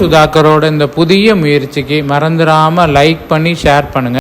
சுதாகரோட இந்த புதிய முயற்சிக்கு மறந்துடாமல் லைக் பண்ணி ஷேர் பண்ணுங்க.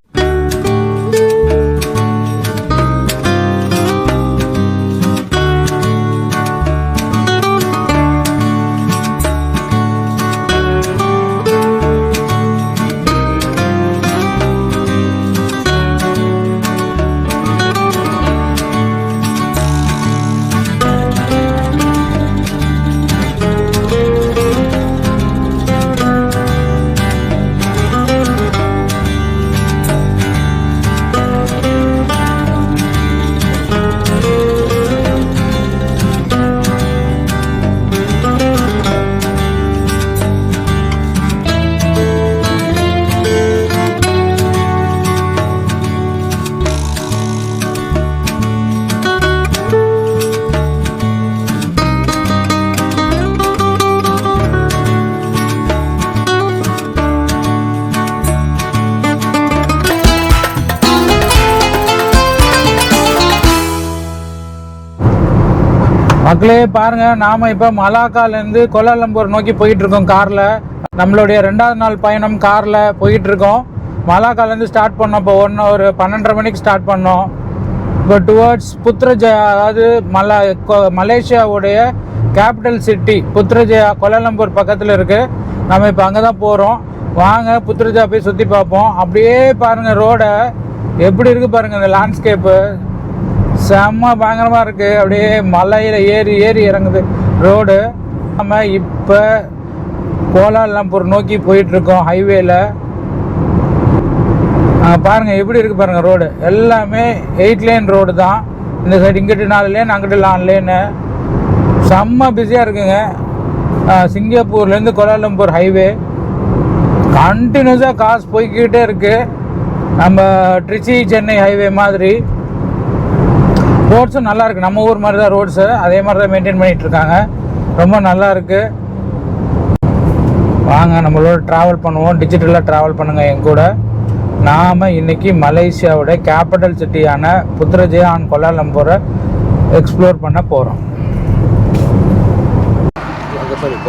மக்களே பாருங்க நாம இப்ப மலாக்காலேருந்து கோலாலம்பூர் நோக்கி போயிட்டு இருக்கோம் கார்ல. நம்மளுடைய ரெண்டாவது நாள் பயணம் கார்ல போயிட்டு இருக்கோம் ஸ்டார்ட் பண்ணோம் இப்போ ஒன்று ஒரு பன்னெண்டரை மணிக்கு ஸ்டார்ட் பண்ணோம். இப்போ டுவர்ட்ஸ் புத்ரஜயா அதாவது மலா மலேசியாவுடைய capital city Putrajaya Kuala Lumpur பக்கத்தில் இருக்கு. நம்ம இப்போ அங்கே தான் போகிறோம் வாங்க புத்ரஜா போய் சுற்றி பார்ப்போம். அப்படியே பாருங்க ரோடை. எப்படி இருக்கு பாருங்க இந்த லேண்ட்ஸ்கேப்பு செம்ம பயங்கரமாக இருக்குது அப்படியே மலையில் ஏறி ஏறி இறங்குது. ரோடு நம்ம இப்போ கோலாலம்பூர் நோக்கி போயிட்டுருக்கோம் ஹைவேல பாருங்கள் எப்படி இருக்குது பாருங்கள் ரோடு எல்லாமே எயிட் லேன் ரோடு தான். இந்த சைடு இங்கிட்டு நாலு லேன் அங்கிட்டு நாலு லேனு செம்ம பிஸியாக இருக்குங்க. சிங்கப்பூர்லேருந்து கோலாலம்பூர் ஹைவே கண்டினியூஸாக காசு போய்க்கிட்டே இருக்குது நம்ம ட்ரிச்சி சென்னை ஹைவே மாதிரி. ரோட்ஸும் நல்லா இருக்கு. நம்ம ஊர் மாதிரி தான் ரோட்ஸு. அதே மாதிரி தான் மெயின்டைன் பண்ணிட்டு இருக்காங்க ரொம்ப நல்லா இருக்கு. வாங்க நம்மளோட ட்ராவல் பண்ணுவோம். டிஜிட்டலாக ட்ராவல் பண்ணுங்க என் கூட. நாம் இன்னைக்கு மலேசியாவோட கேபிட்டல் சிட்டியான புத்ரஜயா அண்ட் கொலாலம்பூரை எக்ஸ்ப்ளோர் பண்ண போகிறோம்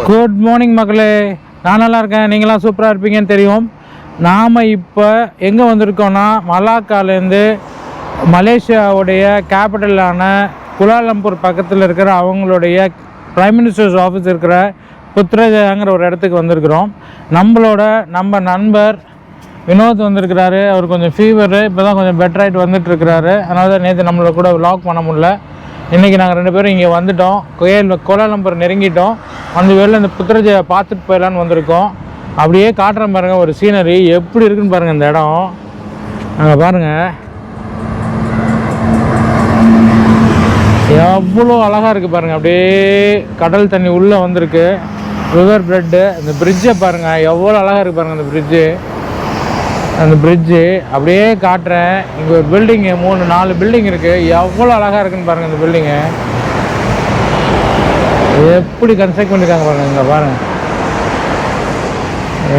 குட் மார்னிங் மக்களே. நான் நல்லா இருக்கேன். நீங்களாம் சூப்பராக இருப்பீங்கன்னு தெரியும். நாம் இப்போ எங்கே வந்திருக்கோன்னா மலாக்காலேருந்து மலேசியாவுடைய கேபிட்டலான குலாலம்பூர் பக்கத்தில் இருக்கிற அவங்களுடைய ப்ரைம் மினிஸ்டர்ஸ் ஆஃபீஸ் இருக்கிற புத்ரஜயாங்கிற ஒரு இடத்துக்கு வந்திருக்கிறோம். நம்மளோட நம்ம நண்பர் வினோத் வந்திருக்கிறாரு. அவர் கொஞ்சம் ஃபீவரு இப்போ தான் கொஞ்சம் பெட்டர் ஆகிட்டு வந்துட்டு இருக்கிறாரு அதனால தான் நேற்று நம்மளை கூட லாக் பண்ண முடியல. இன்றைக்கி நாங்கள் ரெண்டு பேரும் இங்கே வந்துட்டோம். கோயில் கோலாலம்பூர் நெருங்கிட்டோம். அந்த வேலை இந்த புத்திரஜையை பார்த்துட்டு போயிடலான்னு வந்திருக்கோம். அப்படியே காட்டுறேன் பாருங்கள் ஒரு சீனரி எப்படி இருக்குன்னு பாருங்கள் இந்த இடம். அங்கே பாருங்கள் எவ்வளோ அழகாக இருக்குது பாருங்கள் அப்படியே கடல் தண்ணி உள்ளே வந்திருக்கு. ரிவர் பிரெட்டு இந்த பிரிட்ஜை பாருங்கள் எவ்வளோ அழகாக இருக்குது பாருங்கள் அந்த பிரிட்ஜு அந்த பிரிட்ஜு அப்படியே காட்டுறேன். இங்கே ஒரு பில்டிங்கு மூணு நாலு பில்டிங் இருக்குது எவ்வளோ அழகாக இருக்குன்னு பாருங்கள் இந்த பில்டிங்கு எப்படி கன்ஸ்ட்ரக்ட் பண்ணியிருக்காங்க பாருங்கள் இங்கே பாருங்கள்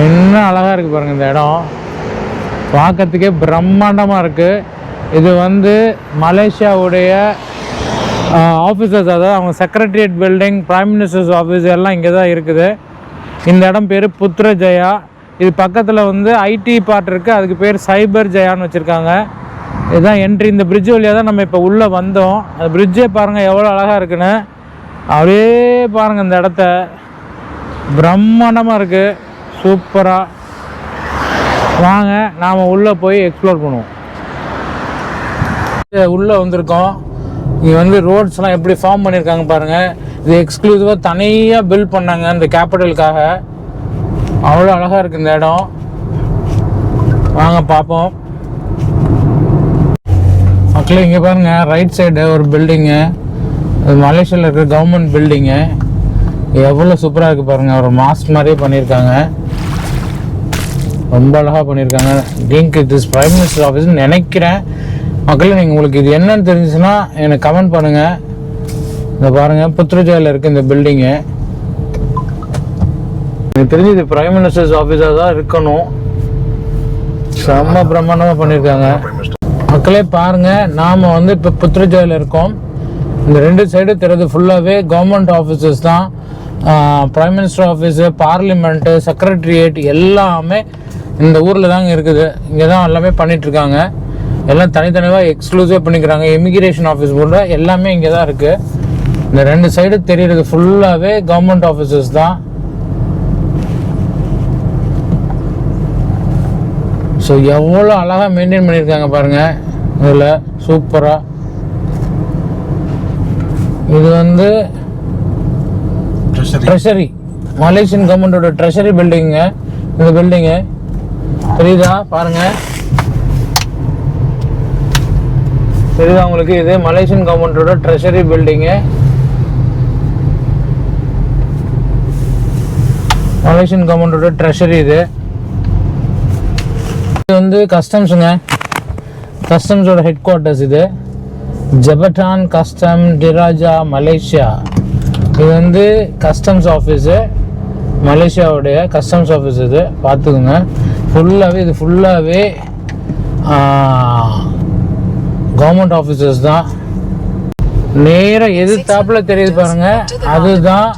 என்ன அழகாக இருக்குது பாருங்கள் இந்த இடம். பார்க்கறதுக்கே பிரம்மாண்டமாக இருக்குது இது வந்து மலேசியாவுடைய ஆஃபீஸர்ஸ் அதாவது அவங்க secretariat building prime ministers office எல்லாம் இங்கே தான் இருக்குது. இந்த இடம் பேர் புத்ர ஜெயா. இது பக்கத்தில் வந்து ஐடி பார்ட் இருக்குது அதுக்கு பேர் சைபர் ஜெயான்னு வச்சுருக்காங்க. இதுதான் என்ட்ரி இந்த பிரிட்ஜ் வழியாக தான் நம்ம இப்போ உள்ளே வந்தோம். அந்த பிரிட்ஜே பாருங்கள் எவ்வளோ அழகாக இருக்குன்னு. அப்படியே பாருங்கள் இந்த இடத்த. பிரம்மாண்டமாக இருக்குது சூப்பராக வாங்க நாம் உள்ளே போய் எக்ஸ்ப்ளோர் பண்ணுவோம். உள்ளே வந்திருக்கோம். இங்கே வந்து ரோட்ஸ்லாம் எப்படி ஃபார்ம் பண்ணியிருக்காங்க பாருங்கள் இது எக்ஸ்க்ளூசிவாக தனியாக பில்ட் பண்ணாங்க இந்த கேபிட்டலுக்காக அவ்வளோ அழகாக இருக்குது இந்த இடம். வாங்க பார்ப்போம். மக்களே இங்கே பாருங்கள் ரைட் சைடு ஒரு பில்டிங்கு அது மலேசியாவில் இருக்கிற கவர்மெண்ட் பில்டிங்கு எவ்வளோ சூப்பராக இருக்குது பாருங்கள் ஒரு மாஸ்க் மாதிரியே பண்ணியிருக்காங்க ரொம்ப அழகாக பண்ணியிருக்காங்க திங்க் திஸ் பிரைம் மினிஸ்டர் ஆஃபீஸ்னு நினைக்கிறேன். மக்களே நீங்கள் உங்களுக்கு இது என்னன்னு தெரிஞ்சுச்சுன்னா எனக்கு கமெண்ட் பண்ணுங்கள் இந்த பாருங்கள் புத்ரஜாயில் இருக்குது இந்த பில்டிங்கு எனக்கு தெரிஞ்சு இது பிரைம் மினிஸ்டர்ஸ் ஆஃபீஸாக தான் இருக்கணும். செம்ம பிரம்மாண்டமாக பண்ணியிருக்காங்க மக்களே பாருங்க நாம் வந்து இப்போ புத்ரஜாயில் இருக்கோம். இந்த ரெண்டு சைடு திறது ஃபுல்லாகவே கவர்மெண்ட் ஆஃபீஸஸ் தான். Prime minister office parliament secretariat எல்லாமே இந்த ஊரில் தாங்க இருக்குது. இங்கே தான் எல்லாமே பண்ணிகிட்ருக்காங்க எல்லாம் தனித்தனியாக எக்ஸ்க்ளூசிவாக பண்ணிக்கிறாங்க. இமிகிரேஷன் ஆஃபீஸ் கூட எல்லாமே இங்கே தான் இருக்குது இந்த ரெண்டு சைடு தெரியுறது ஃபுல்லாகவே கவர்மெண்ட் ஆஃபீஸஸ் தான். ஸோ எவ்வளோ அழகாக மெயின்டைன் பண்ணியிருக்காங்க பாருங்கள் இதில் சூப்பராக இது வந்து ட்ரெஷரி மலேசியன் கவர்மெண்டோட ட்ரெஷரி பில்டிங்க இந்த பில்டிங்கு தெரியுதா? பாருங்க. தெரியுதா உங்களுக்கு? இது மலேசியன் கவர்மெண்டோட ட்ரெஷரி பில்டிங்கு மலேசியன் கவர்மெண்டோட ட்ரெஷரி இது. இது வந்து கஸ்டம்ஸுங்க கஸ்டம்ஸோட ஹெட் குவார்ட்டர்ஸ் இது. ஜபட்டான் கஸ்டம் டிராஜா மலேசியா இது வந்து கஸ்டம்ஸ் ஆஃபீஸு மலேசியாவுடைய கஸ்டம்ஸ் ஆஃபீஸ் இது. பார்த்துக்குங்க. ஃபுல்லாகவே இது ஃபுல்லாகவே கவர்மெண்ட் ஆஃபீஸர்ஸ் தான். நேராக எதிர்த்தாப்புல தெரியுது பாருங்க. அதுதான்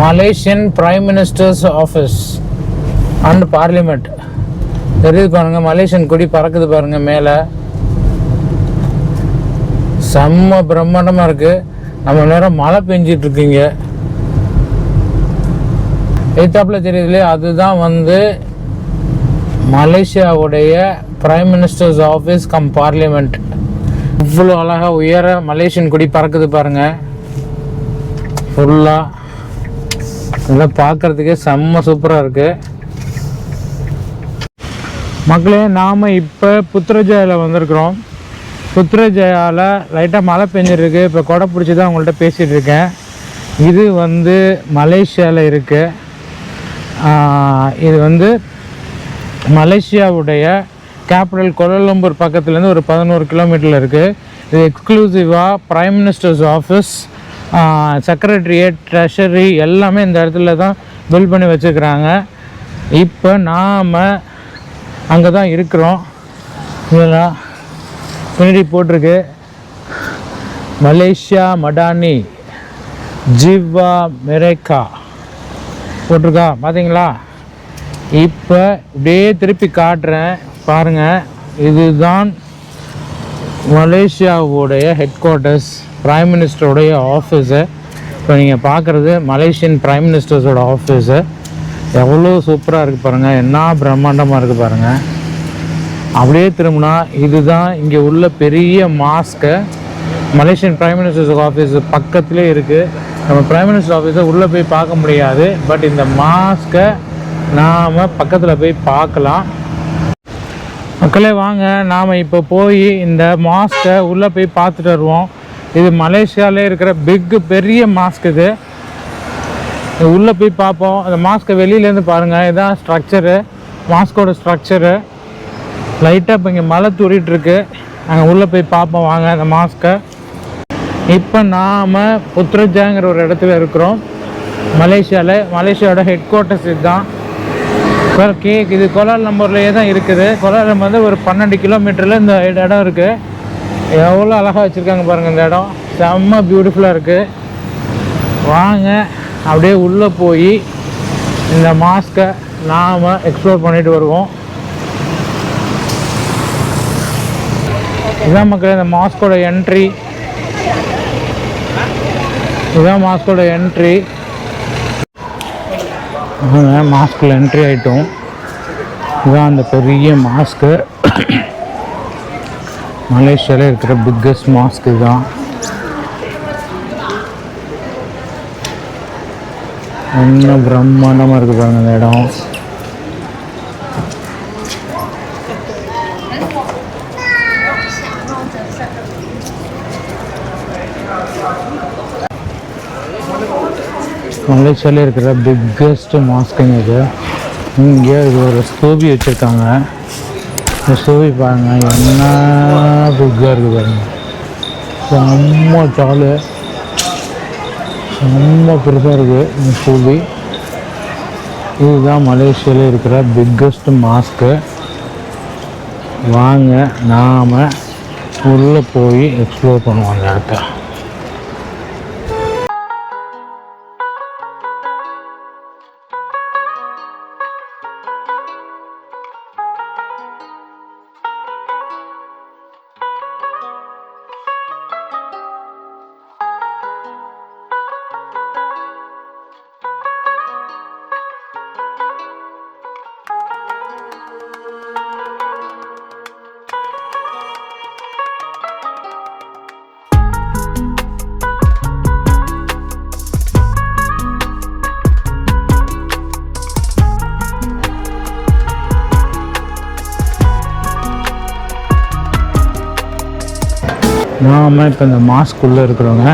Malaysian prime ministers office and parliament தெரியுது பாருங்க மலேசியன் கொடி பறக்குது பாருங்க மேலே. செம்ம பிரம்மாண்டமாக இருக்கு. நம்ம நேரம் மழை பெஞ்சிட்டு இருக்குங்க. எய்த்தாப்புல தெரியுது இல்லையா? அதுதான் வந்து மலேசியாவுடைய prime ministers office cum parliament இவ்வளோ அழகாக உயர மலேசியன் கொடி பறக்குது பாருங்கள் ஃபுல்லாக இதெல்லாம் பார்க்கறதுக்கே செம்ம சூப்பராக இருக்குது மக்களே நாம் இப்போ புத்திரஜயாவில் வந்திருக்கிறோம். புத்திரஜயாவில் லைட்டாக மழை பெஞ்சிருக்கு. இப்போ கொடை பிடிச்சி தான் உங்கள்கிட்ட பேசிகிட்டு இருக்கேன். இது வந்து மலேசியாவில் இருக்குது இது வந்து மலேசியாவுடைய கேபிட்டல் கோலாலம்பூர் பக்கத்துலேருந்து ஒரு பதினோரு கிலோமீட்டரில் இருக்குது இது எக்ஸ்க்ளூசிவாக prime ministers office secretariat treasury எல்லாமே இந்த இடத்துல தான் பில் பண்ணி வச்சுருக்குறாங்க. இப்போ நாம் அங்கே தான் இருக்கிறோம். இதெல்லாம் பின்னாடி போட்டிருக்கு. மலேசியா மடானி ஜிவா மெரேக்கா போட்டிருக்கா பார்த்தீங்களா இப்போ இப்படியே திருப்பி காட்டுறேன். பாருங்கள் இதுதான் மலேசியாவுடைய ஹெட் குவார்ட்டர்ஸ் ப்ரைம் மினிஸ்டருடைய ஆஃபீஸு இப்போ நீங்கள் பார்க்குறது மலேசியன் ப்ரைம் மினிஸ்டர்ஸோட ஆஃபீஸு எவ்வளோ சூப்பராக இருக்குது பாருங்கள் என்ன பிரம்மாண்டமாக இருக்குது பாருங்கள் அப்படியே திரும்பினா இதுதான் இங்கே உள்ள பெரிய mosque Malaysian prime ministers office பக்கத்துலேயே இருக்குது நம்ம ப்ரைம் மினிஸ்டர் ஆஃபீஸை உள்ளே போய் பார்க்க முடியாது பட் இந்த மாஸ்க்கை நாம் பக்கத்தில் போய் பார்க்கலாம். மக்களே வாங்க. நாம் இப்போ போய் இந்த மாஸ்க்கை உள்ளே போய் பார்த்துட்டு வருவோம். இது மலேசியாவிலே இருக்கிற பிக் பெரிய மாஸ்க் இது. உள்ளே போய் பார்ப்போம். அந்த மாஸ்க்கை வெளியிலேருந்து பாருங்கள் இதுதான் ஸ்ட்ரக்சரு மாஸ்கோட ஸ்ட்ரக்சரு லைட்டாக இப்போ இங்கே மழை தூரிட்டுருக்கு நாங்கள் அங்கே உள்ளே போய் பார்ப்போம். வாங்க அந்த மாஸ்க்கை இப்போ நாம் புத்ரஜாங்கிற ஒரு இடத்துல இருக்கிறோம். மலேசியாவில் மலேசியாவோட ஹெட் குவார்ட்டர்ஸ் இதுதான். சார் கேக் இது கோலார் நம்பர்லேயே தான் இருக்குது. கோலார் நம்பர் வந்து ஒரு பன்னெண்டு கிலோமீட்டரில் இந்த இடம் இருக்குது எவ்வளோ அழகாக வச்சுருக்காங்க பாருங்கள் இந்த இடம். செம்ம பியூட்டிஃபுல்லாக இருக்குது வாங்க. அப்படியே உள்ளே போய் இந்த மாஸ்க்கை நாம் எக்ஸ்ப்ளோர் பண்ணிட்டு வருவோம். இதான் மக்கள் இந்த மாஸ்கோட என்ட்ரி இதுதான் மாஸ்கோட என்ட்ரி மாஸ்கில் என்ட்ரி ஆகிட்டோம் இதுதான் அந்த பெரிய மாஸ்க்கு மலேசியாவில் இருக்கிற பிக்கஸ்ட் மாஸ்க் இதுதான் என்ன பிரம்மாண்டமாக இருக்குது பாருங்க இந்த இடம். மலேசியாவில் இருக்கிற பிக்கஸ்ட் மாஸ்க்குங்க இது. இங்கே இது ஒரு ஸ்தூபி வச்சுருக்காங்க. இந்த ஸ்தூபி பாருங்கள் என்ன பிக்காக இருக்குது பாருங்கள் செம்ம ஜாலு. செம்ம பெருசாக இருக்குது இந்த ஸ்தூபி. இதுதான் மலேசியாவில் இருக்கிற பிக்கஸ்ட் மாஸ்க்கு வாங்க நாம் உள்ளே போய் எக்ஸ்ப்ளோர் பண்ணுவோம் அந்த இடத்த. நாம் இப்போ இந்த மாஸ்க்குள்ளே இருக்கிறவங்க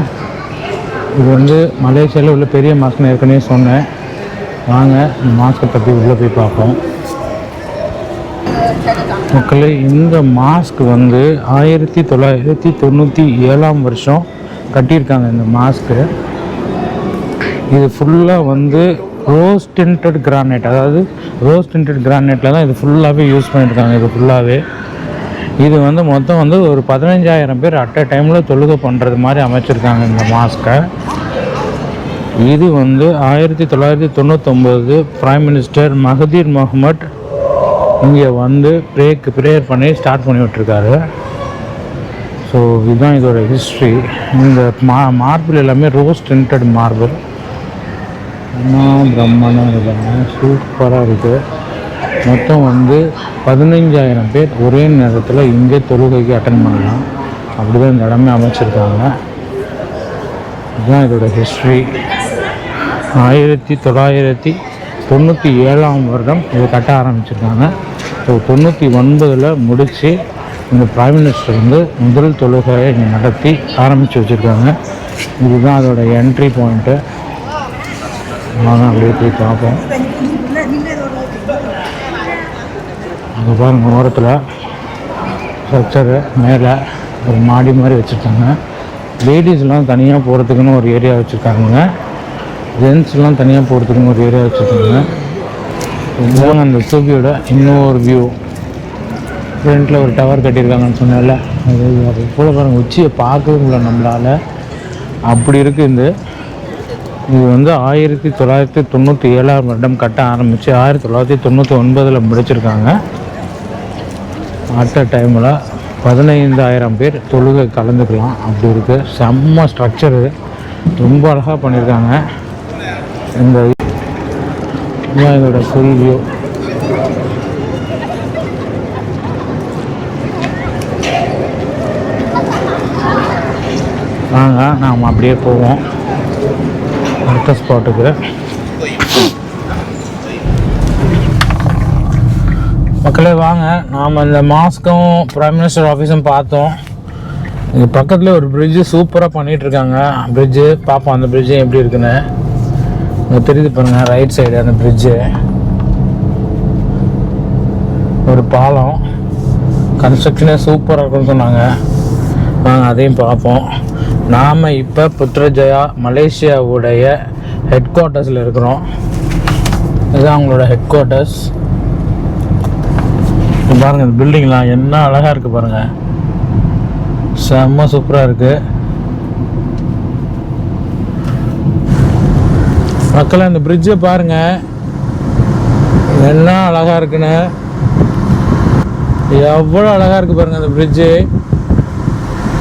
இது வந்து மலேசியாவில் உள்ள பெரிய மாஸ்க்னு ஏற்கனவே சொன்னேன். வாங்க இந்த மாஸ்க்கை பற்றி உள்ளே போய் பார்ப்போம். மக்களே இந்த மாஸ்க் வந்து ஆயிரத்தி தொள்ளாயிரத்தி தொண்ணூற்றி ஏழாம் வருஷம் கட்டியிருக்காங்க இந்த மாஸ்க்கு இது ஃபுல்லாக வந்து ரோஸ் டிண்டட் கிரானைட் அதாவது ரோஸ் டிண்டட் கிரானைட்டில் தான் இது ஃபுல்லாகவே யூஸ் பண்ணியிருக்காங்க இது ஃபுல்லாகவே இது வந்து மொத்தம் வந்து ஒரு பதினஞ்சாயிரம் பேர் அட் அ டைமில் தொழுகை பண்ணுறது மாதிரி அமைச்சிருக்காங்க இந்த மாஸ்க்கை இது வந்து ஆயிரத்தி தொள்ளாயிரத்தி தொண்ணூத்தொம்பது பிரைம் மினிஸ்டர் மஹதீர் முகமட் இங்கே வந்து ப்ரேக்கு ப்ரேயர் பண்ணி ஸ்டார்ட் பண்ணி விட்டுருக்காரு. ஸோ இதுதான் இதோட ஹிஸ்ட்ரி இந்த மா மார்பிள் எல்லாமே ரோஸ் டென்டட் மார்பிள் பிரம்மணம் இதெல்லாம் சூப்பராக இருக்குது மொத்தம் வந்து பதினஞ்சாயிரம் பேர் ஒரே நேரத்தில் இங்கே தொழுகைக்கு அட்டன் பண்ணலாம். அப்படி தான் இந்த இடமே அமைச்சிருக்காங்க. இதுதான் இதோட ஹிஸ்ட்ரி ஆயிரத்தி தொள்ளாயிரத்தி தொண்ணூற்றி ஏழாம் வருடம் இதை கட்ட ஆரம்பிச்சிருக்காங்க. ஸோ தொண்ணூற்றி ஒன்பதில் முடித்து இந்த பிரைம் மினிஸ்டர் வந்து முதல் தொழுகையை இங்கே நடத்தி ஆரம்பித்து வச்சுருக்காங்க. இதுதான் அதோடய என்ட்ரி பாயிண்ட்டு வாங்க அப்படியே போய் பார்ப்போம். அங்கே பாருங்க ஓரத்தில் ஸ்ட்ரக்சரு மேலே ஒரு மாடி மாதிரி வச்சுருக்காங்க. லேடிஸ்லாம் தனியாக போகிறதுக்குன்னு ஒரு ஏரியா வச்சுருக்காங்க ஜென்ஸ்லாம் தனியாக போகிறதுக்குன்னு ஒரு ஏரியா வச்சுருக்காங்க. இதுதான் அந்த சூபியோட இன்னொரு வியூ ஃப்ரண்ட்டில் ஒரு டவர் கட்டியிருக்காங்கன்னு சொன்னால அது அது போல பாருங்கள் உச்சியை பார்க்கவே முடியல நம்மளால். அப்படி இருக்குது இந்த இது வந்து ஆயிரத்தி தொள்ளாயிரத்தி தொண்ணூற்றி ஏழாம் வருடம் கட்ட ஆரம்பித்து ஆயிரத்தி தொள்ளாயிரத்தி தொண்ணூற்றி ஒன்பதில் முடிச்சிருக்காங்க. அட் அ டைமில் பதினைந்தாயிரம் பேர் தொழுகை கலந்துக்கலாம். அப்படி இருக்குது செம்ம ஸ்ட்ரக்சரு ரொம்ப அழகாக பண்ணியிருக்காங்க இந்த இதுதான் இதோட ஃபுல் வியூ வாங்க நாம் அப்படியே போவோம். அடுத்த ஸ்பாட்டுக்கு மக்களே வாங்க. நாம் இந்த மாஸ்க்கும் ப்ரைம் மினிஸ்டர் ஆஃபீஸும் பார்த்தோம். இங்கே பக்கத்தில் ஒரு பிரிட்ஜு சூப்பராக பண்ணிகிட்டு இருக்காங்க பிரிட்ஜு பார்ப்போம் அந்த பிரிட்ஜு எப்படி இருக்குன்னு. இங்கே தெரியுது பாருங்கள் ரைட் சைடு அந்த பிரிட்ஜு ஒரு பாலம். கன்ஸ்ட்ரக்ஷனே சூப்பராக இருக்குன்னு சொன்னாங்க. வாங்க அதையும் பார்ப்போம் நாம் இப்போ புத்ரஜயா மலேசியாவுடைய ஹெட் குவார்ட்டர்ஸில் இருக்கிறோம். இதுதான் அவங்களோட ஹெட் குவார்ட்டர்ஸ் பாருங்கள் இந்த பில்டிங்லாம் என்ன அழகாக இருக்குது பாருங்கள் செம்ம சூப்பராக இருக்குது மக்களே இந்த பிரிட்ஜை பாருங்கள் என்ன அழகாக இருக்குன்னு. எவ்வளோ அழகாக இருக்குது பாருங்கள் அந்த பிரிட்ஜு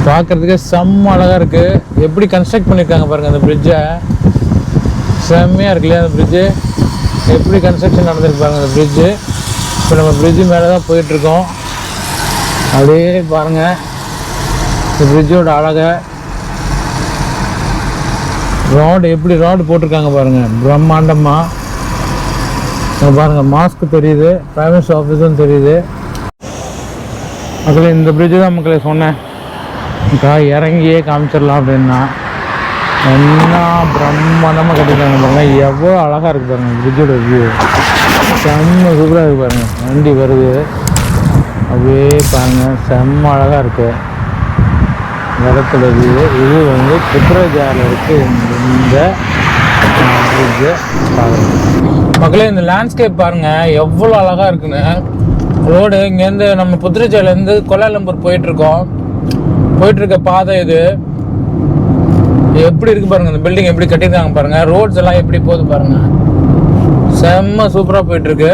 பார்க்குறதுக்கு செம்ம அழகாக இருக்குது எப்படி கன்ஸ்ட்ரக்ட் பண்ணியிருக்காங்க பாருங்கள் அந்த பிரிட்ஜை செம்மையாக இருக்கு இல்லையா அந்த பிரிட்ஜு எப்படி கன்ஸ்ட்ரக்ஷன் நடந்திருக்கு பாருங்கள் அந்த பிரிட்ஜு இப்போ நம்ம பிரிட்ஜு மேலே தான் போயிட்டுருக்கோம். அப்படியே பாருங்கள் இந்த பிரிட்ஜோட அழகை. ரோடு எப்படி ரோடு போட்டிருக்காங்க பாருங்கள் பிரம்மாண்டமாக பாருங்கள் மாஸ்க் தெரியுது. பிரைவேட் ஆஃபீஸும் தெரியுது. மக்களே இந்த பிரிட்ஜு தான் மக்களே சொன்னேன். கா இறங்கியே காமிச்சிடலாம் அப்படின்னா. என்ன பிரம்மாண்டமாக கட்டிட்டாங்க பாருங்கள் எவ்வளோ அழகாக இருக்குது பாருங்கள் பிரிட்ஜோட வியூ செம்ம சூப்பராக இருக்குது பாருங்கள் வண்டி வருது. அப்படியே பாருங்கள் செம்ம அழகாக இருக்குது இடத்துல வியூ இது வந்து புத்ரஜால இருக்குது இந்த பிரிட்ஜு மக்களே இந்த லேண்ட்ஸ்கேப் பாருங்கள் எவ்வளோ அழகாக இருக்குன்னு. ரோடு இங்கேருந்து நம்ம புத்திரச்சேரிலேருந்து கொலாலம்பூர் போயிட்டுருக்கோம். போயிட்டுருக்க பாதை இது. எப்படி இருக்கு பாருங்கள் இந்த பில்டிங் எப்படி கட்டியிருக்காங்க பாருங்கள் ரோட்ஸ் எல்லாம் எப்படி போகுது பாருங்கள் செம்ம சூப்பராக போயிட்டுருக்கு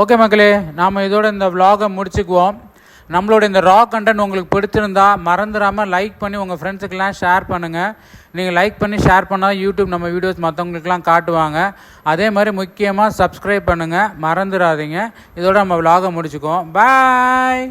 ஓகே மக்களே நாம் இதோட இந்த விலாகை முடிச்சுக்குவோம். நம்மளோட இந்த ரா கண்டென்ட் உங்களுக்கு பிடிச்சிருந்தா மறந்துடாமல் லைக் பண்ணி உங்கள் ஃப்ரெண்ட்ஸுக்கெல்லாம் ஷேர் பண்ணுங்கள் நீங்கள் லைக் பண்ணி ஷேர் பண்ணால் யூடியூப் நம்ம வீடியோஸ் மற்றவங்களுக்குலாம் காட்டுவாங்க. அதே மாதிரி முக்கியமாக சப்ஸ்கிரைப் பண்ணுங்கள் மறந்துடாதீங்க இதோட நம்ம விலாகை முடிச்சுக்குவோம். பாய்